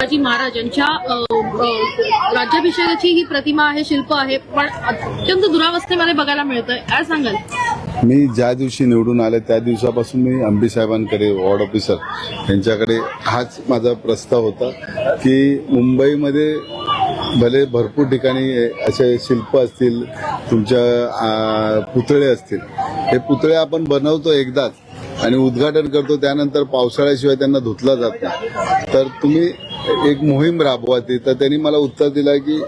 शिवाजी महाराजांच्या राज्याभिषेकाची ही प्रतिमा आहे शिल्प आहे पण अत्यंत दुरावस्थेमध्ये बघायला मिळतंय. काय सांगाल? मी ज्या दिवशी निवडून आले त्या दिवसापासून मी अंबीसाहेबांकडे वॉर्ड ऑफिसर यांच्याकडे हाच माझा प्रस्ताव होता की मुंबईमध्ये भले भरपूर ठिकाणी असे शिल्प असतील तुमच्या पुतळे असतील हे पुतळे आपण बनवतो एकदाच. आणि उद्घाटन करतो त्यानंतर पावसाळ्याशिवाय त्यांना धुतला जात नाही. तर तुम्ही एक मोहीम राबवा ती. तर त्यांनी मला उत्तर दिलं की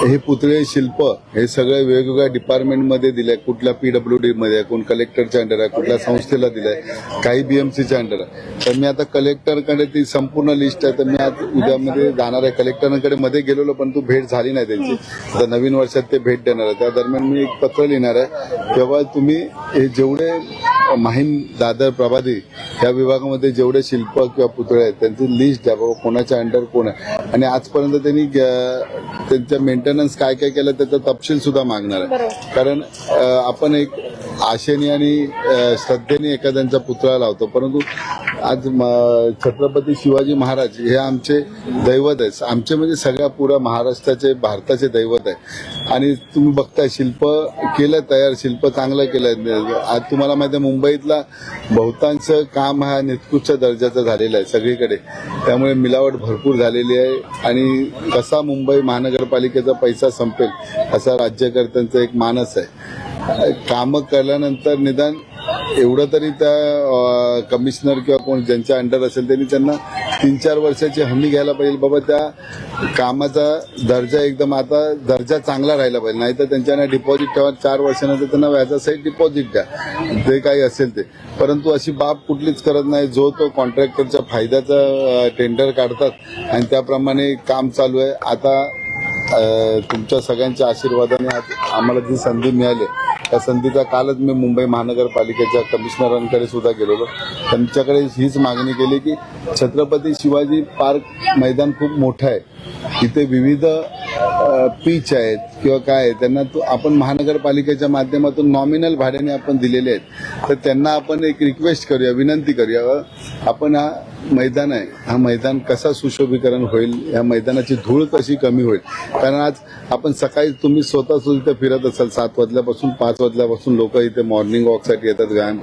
हे पुतळे शिल्प हे सगळे वेगवेगळ्या डिपार्टमेंटमध्ये दिले कुठल्या पीडब्ल्यू डी मध्ये आहे, कोण कलेक्टरच्या अंडर आहे कुठल्या संस्थेला दिलंय काही बीएमसीच्या अंडर आहे. तर मी आता कलेक्टरकडे ती संपूर्ण लिस्ट आहे तर मी आज उद्यामध्ये जाणार आहे. कलेक्टरकडे मध्ये गेलेलो पण तू भेट झाली नाही त्यांची. आता नवीन वर्षात ते भेट देणार आहे. त्या दरम्यान मी एक पत्र लिहिणार आहे. तेव्हा तुम्ही हे जेवढे माहीम दादर प्रभादी या विभागामध्ये जेवढे शिल्प किंवा पुतळे आहेत त्यांची लिस्ट द्या. बाबा कोणाच्या अंडर कोण आहे? आणि आजपर्यंत त्यांनी त्यांच्या त्यांच्या मेंटेनन्स काय काय केलं त्याचा तपशील सुद्धा मागणार आहे. कारण आपण एक आशेने आणि श्रद्धेने एखाद्यांचा पुतळा लावतो. परंतु आज म- छत्रपती शिवाजी महाराज हे आमचे दैवत आहेत. आमचे म्हणजे सगळ्या पुऱ्या महाराष्ट्राचे भारताचे दैवत आहे आणि तुम्ही बघताय शिल्प केलं तयार शिल्प चांगलं केलं आज तुम्हाला माहिती आहे मुंबईतला बहुतांश काम हा निकृष्ट दर्जाचा झालेला आहे सगळीकडे. त्यामुळे मिलावट भरपूर झालेली आहे. आणि कसा मुंबई महानगरपालिकेचा पैसा संपेल असा राज्यकर्त्यांचा एक मानस आहे. कामं केल्यानंतर निदान एवढं तरी त्या कमिशनर किंवा कोण ज्यांच्या अंडर असेल त्यांनी त्यांना तीन चार वर्षाची हमी घ्यायला पाहिजे. बाबा त्या कामाचा दर्जा एकदम आता दर्जा चांगला राहिला पाहिजे. नाही तर त्यांच्याना डिपॉझिट ठेवा चार वर्षानंतर त्यांना व्याजासहित डिपॉझिट द्या. जे काही असेल ते. परंतु अशी बाब कुठलीच करत नाही. जो तो कॉन्ट्रॅक्टरच्या फायद्याचा टेंडर काढतात आणि त्याप्रमाणे काम चालू आहे. आता तुमच्या सगळ्यांच्या आशीर्वादाने आम्हाला जी संधी मिळाली त्या संधीचा कालच मी मुंबई महानगरपालिकेच्या कमिशनरांकडे सुद्धा गेलेलो. त्यांच्याकडे हीच मागणी केली की छत्रपती शिवाजी पार्क मैदान खूप मोठं आहे. इथे विविध पीच आहेत किंवा काय आहे, त्यांना तो आपण महानगरपालिकेच्या माध्यमातून नॉमिनल भाड्याने आपण दिलेले आहेत. तर त्यांना आपण एक रिक्वेस्ट करूया विनंती करूया आपण हा मैदान आहे हा मैदान कसा सुशोभीकरण होईल या मैदानाची धूळ कशी कमी होईल? कारण आज आपण सकाळी तुम्ही स्वतः इथे फिरत असाल सात वाजल्यापासून पाच वाजल्यापासून लोक इथे मॉर्निंग वॉकसाठी येतात व्यायाम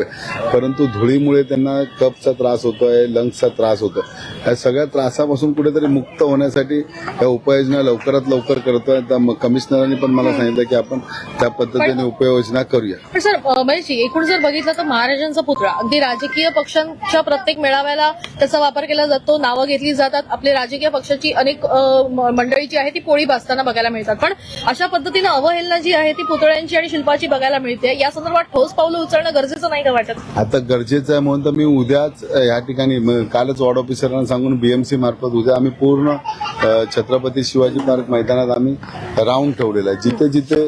परंतु धुळीमुळे त्यांना कपचा त्रास होतोय लंग्सचा त्रास होतो या सगळ्या त्रासापासून कुठेतरी मुक्त होण्यासाठी या उपाययोजना लवकरात लवकर करतोय कमिशनरांनी पण मला सांगितलं की आपण त्या पद्धतीने उपाययोजना करूया. पण सर महेशजी एकूण जर बघितलं तर महाराजांचा पुतळा अगदी राजकीय पक्षांच्या प्रत्येक मेळाव्याला त्याचा वापर केला जातो नावं घेतली जातात आपली राजकीय पक्षाची अनेक मंडळी जी आहे ती पोळी भासताना बघायला मिळतात. पण अशा पद्धतीनं अवहेलना जी आहे ती पुतळ्यांची आणि शिल्पाची बघायला मिळते. या संदर्भात ठोस पावलं उचलणं गरजेचं नाही का वाटत? आता गरजेचं आहे म्हणून तर मी उद्याच या ठिकाणी कालच वॉर्ड ऑफिसरांना सांगून बीएमसी मार्फत उद्या आम्ही पूर्ण छत्रपती शिवाजी पार्क मैदानात आम्ही राऊंड ठेवलेला आहे. जिथे जिथे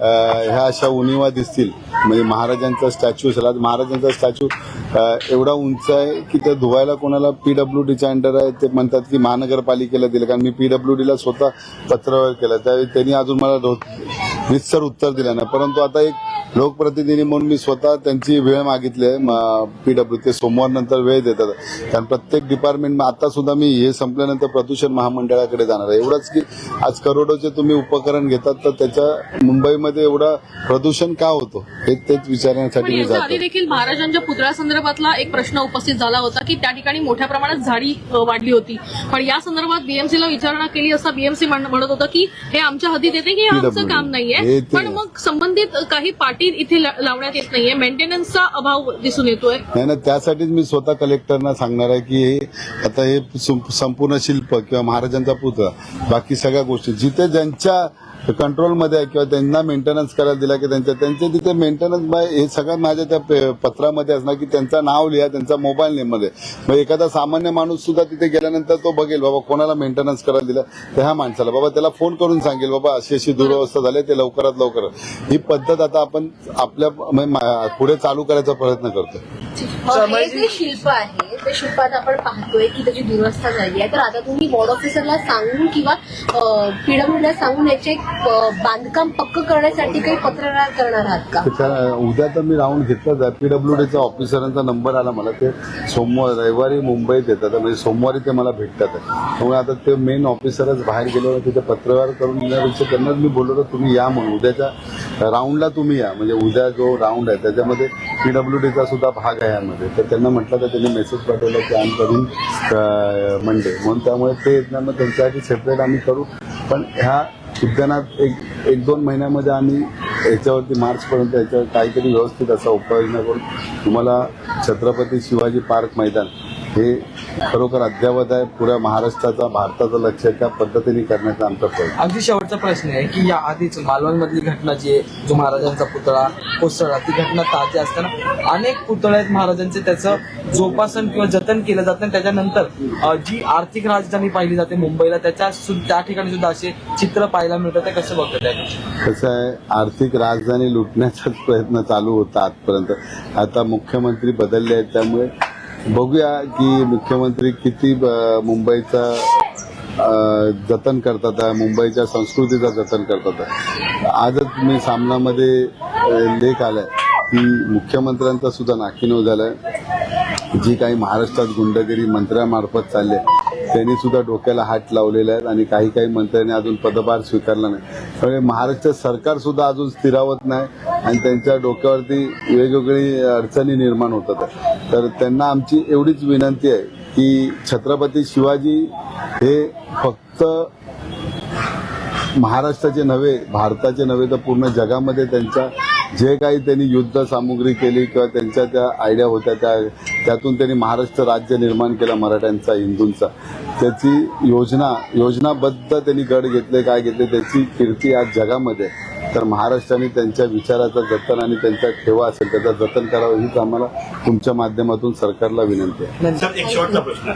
ह्या अशा उणिवा दिसतील म्हणजे महाराजांचा स्टॅच्यू असेल महाराजांचा स्टॅच्यू एवढा उंच आहे की ते धुवायला कोणाला पीडब्ल्यू डीच्या अंडर आहे ते म्हणतात की महानगरपालिकेला दिलं कारण मी पीडब्ल्यू डीला स्वतः पत्रव्यवहार केला. त्यावेळी त्यांनी अजून मला रो- रितसर उत्तर दिलं नाही. परंतु आता एक लोकप्रतिनिधी म्हणून मी स्वतः त्यांची वेळ मागितली आहे. पीडब्ल्यू ते सोमवार नंतर वेळ देतात. कारण प्रत्येक डिपार्टमेंट आता सुद्धा मी हे संपल्यानंतर प्रदूषण महामंडळाकडे जाणार आहे. एवढंच की आज करोडोचे तुम्ही उपकरण घेतात तर त्याच्या मुंबईमध्ये एवढा प्रदूषण का होतो? हे तेच विचारण्यासाठी मी जातो देखील महाराजांच्या पुतळ्यासंदर्भातला एक प्रश्न उपस्थित झाला होता की त्या ठिकाणी मोठ्या प्रमाणात झाडी वाढली होती. पण या संदर्भात बीएमसीला विचारणा केली असता बीएमसी म्हणत होतं की हे आमच्या हद्दीत येते की आमचं. काम नाहीये. पण मग संबंधित काही साठी इथे लावण्यात येत नाहीये. मेंटेनन्सचा अभाव दिसून येतोय. नाही ना त्यासाठीच मी स्वतः कलेक्टरना सांगणार आहे की हे आता हे संपूर्ण शिल्प किंवा महाराजांचा पुतळा बाकी सगळ्या गोष्टी जिथे ज्यांच्या कंट्रोलमध्ये आहे किंवा त्यांना मेंटेनन्स करायला दिला की त्यांच्या त्यांचे तिथे मेंटेनन्स बाय हे सगळं माझ्या त्या पे- पत्रामध्ये असणार की त्यांचं नाव लिहा त्यांचा मोबाईल नेममध्ये मग एखादा सामान्य माणूस सुद्धा तिथे गेल्यानंतर तो बघेल बाबा कोणाला मेंटेनन्स करायला दिला? त्या ह्या माणसाला बाबा त्याला फोन करून सांगेल बाबा अशी अशी दुरवस्था झाली ते लवकरात लवकर. ही पद्धत आता आपण आपल्या म्हणजे मा- पुढे चालू करायचा प्रयत्न करतोय. हे जे शिल्प आहे ते शिल्पात आपण पाहतोय की त्याची दुरवस्था झाली आहे. तर आता तुम्ही वॉर्ड ऑफिसरला सांगून किंवा सांगून याचे बांधकाम पक्क करण्यासाठी काही पत्रव्यवहार करणार आहात का? उद्या तर मी राऊंड घेतलाच आहे पीडब्ल्यू डीचा ऑफिसरांचा नंबर आला मला. ते सोमवार रविवारी मुंबईत येतात. म्हणजे सोमवारी ते मला भेटतात. त्यामुळे आता ते मेन ऑफिसरच बाहेर गेल्यावर तिथे पत्रव्यवहार करून येण्यापेक्षा त्यांनाच मी बोललो तुम्ही या म्हणून. उद्याच्या राऊंडला तुम्ही या. म्हणजे उद्या जो राऊंड आहे त्याच्यामध्ये पीडब्ल्यू डीचा सुद्धा भाग आहे यामध्ये? तर त्यांना म्हटलं तर त्यांनी मेसेज पाठवला की आम्ही करून मंडे म्हणून त्यामुळे ते येत नाही मग त्यांच्यासाठी सेपरेट आम्ही करू. पण ह्या उद्यानात एक एक दोन महिन्यामध्ये आम्ही याच्यावरती मार्चपर्यंत याच्यावर काहीतरी व्यवस्थित असा उपाययोजना करून तुम्हाला छत्रपती शिवाजी पार्क मैदान हे खरोखर अद्यावत आहे. पुऱ्या महाराष्ट्राचा भारताचं लक्ष त्या पद्धतीने करण्याचा आमचा प्रयत्न अगदी शेवटचा प्रश्न आहे की या आधीच मालवण मधली घटना जी आहे जो महाराजांचा पुतळा कोसळला ती घटना ताजी असताना अनेक पुतळे आहेत महाराजांचे. त्याचं जोपासन किंवा जतन केलं जातं आणि त्याच्यानंतर जी आर्थिक राजधानी पाहिली जाते मुंबईला त्याच्या त्या ठिकाणी सुद्धा असे चित्र पाहायला मिळतात. ते कसं बघतात गोष्टी? कसं आहे आर्थिक राजधानी लुटण्याचाच प्रयत्न चालू होता आजपर्यंत. आता मुख्यमंत्री बदलले आहेत त्यामुळे बघूया की मुख्यमंत्री किती मुंबईचा जतन करतात आहे, मुंबईच्या संस्कृतीचा जतन करतात आजच मी सामनामध्ये लेख आलाय की मुख्यमंत्र्यांचा सुद्धा नाकीनव झालाय. जी काही महाराष्ट्रात गुंडगिरी मंत्र्यामार्फत चालली आहे. त्यांनी सुद्धा डोक्याला हात लावलेले आहेत आणि काही काही मंत्र्यांनी अजून पदभार स्वीकारला नाही. त्यामुळे महाराष्ट्र सरकार सुद्धा अजून स्थिरावत नाही आणि त्यांच्या डोक्यावरती वेगवेगळी अडचणी निर्माण होतात. तर त्यांना आमची एवढीच विनंती आहे की छत्रपती शिवाजी हे फक्त महाराष्ट्राचे नव्हे भारताचे नव्हे तर पूर्ण जगामध्ये त्यांच्या जे काही त्यांनी युद्ध सामुग्री केली किंवा त्यांच्या त्या आयडिया होत्या त्या त्यातून त्यांनी महाराष्ट्र राज्य निर्माण केला मराठ्यांचा हिंदूंचा त्याची योजना योजनाबद्ध त्यांनी गड घेतले काय घेतले त्याची कीर्ती आज जगामध्ये आहे. तर महाराष्ट्राने त्यांच्या विचाराचं जतन आणि त्यांचा ठेवा असेल त्याचं जतन करावं हीच आम्हाला तुमच्या माध्यमातून सरकारला विनंती आहे. सर एक शेवटचा प्रश्न.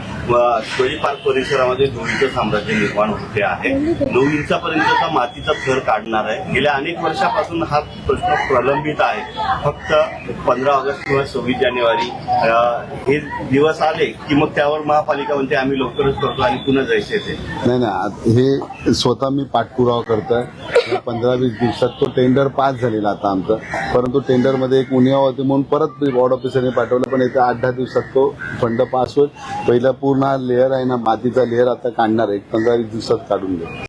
शिवाजी पार्क परिसरामध्ये धुळीचं साम्राज्य निर्माण होते आहे. नऊ इंचापर्यंतचा मातीचा थर काढणार आहे. गेल्या अनेक वर्षापासून हा प्रश्न प्रलंबित आहे. फक्त पंधरा ऑगस्ट किंवा सव्वीस जानेवारी हे दिवस आले की मग त्यावर महापालिका म्हणते आम्ही लवकरच करतो आणि पुन्हा जायचे ते नाही नाही आत- हे स्वतः मी पाठपुरावा करतोय. पंधरा वीस दिवसात तो टेंडर पास झालेला आता आमचा. परंतु टेंडरमध्ये एक उणिवा होती म्हणून परत वॉर्ड ऑफिसरने पाठवलं पण येत्या आठ दहा दिवसात तो फंड पास होईल. पहिला पूर्ण लेअर आहे ना मातीचा लेअर आता काढणार आहे. एक पंधरा दिवसात काढून घेऊ